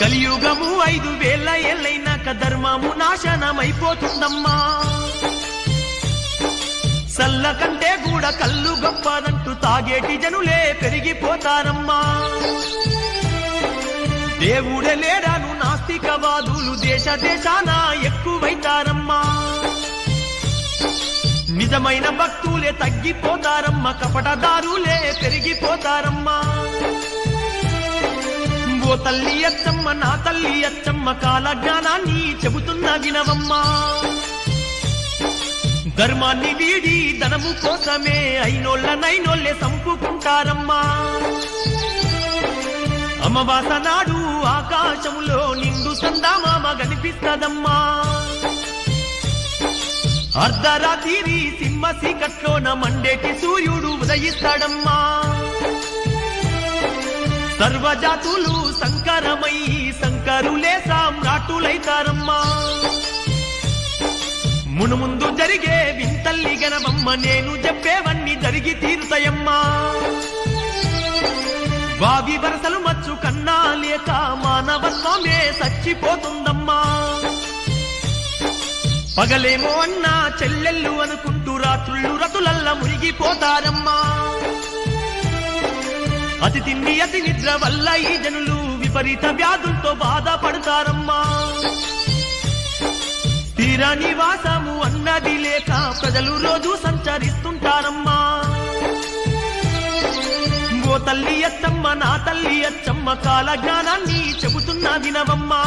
కలియుగము ఐదు వేల ఎల్లైనాక ధర్మము నాశనమైపోతుందమ్మా. సల్ల కంటే కూడా కళ్ళు గొప్పదంటూ తాగేటి జనులే పెరిగిపోతారమ్మా. దేవుడే లేడాను నాస్తికవాదులు దేశ దేశాన ఎక్కువైతారమ్మా. నిజమైన భక్తులే తగ్గిపోతారమ్మా కపటదారులే పెరిగిపోతారమ్మా. ఓ తల్లి అచ్చమ్మ నా తల్లి అచ్చమ్మ కాల జ్ఞానాన్ని చెబుతున్న వినవమ్మా ధర్మాన్ని వీడి ధనము కోసమే అయినోళ్ళ నైనోళ్ళే సంపుకుంటారమ్మా. అమ్మవాస నాడు ఆకాశములో నిండు సందామామ కనిపిస్తదమ్మా. అర్ధరాత్రి సింహ సీకట్లోన మండేటి సూర్యుడు ఉదయిస్తాడమ్మా. సర్వజాతులు సంకరమై సంకరులే సామ్రాటులైతారమ్మా. మునుముందు జరిగే వింతల్లి గనవమ్మ నేను చెప్పేవన్నీ జరిగి తీరుతాయమ్మా. వావి వరసలు మచ్చు కన్నా లేక మానవత్వమే చచ్చిపోతుందమ్మా. పగలేమో అన్నా చెల్లెళ్ళు అనుకుంటూ రాత్రుళ్ళు రతులల్ల మునిగిపోతారమ్మా. అతి తిండి అతి నిద్ర వల్ల ఈ జనులు విపరీత వ్యాధులతో బాధపడతారమ్మా. స్థిర నివాసము అన్నది లేక ప్రజలు రోజు సంచరిస్తుంటారమ్మా. ఓ తల్లి అచ్చమ్మ నా తల్లి అచ్చమ్మ కాల జ్ఞానాన్ని చెబుతున్నా వినవమ్మా.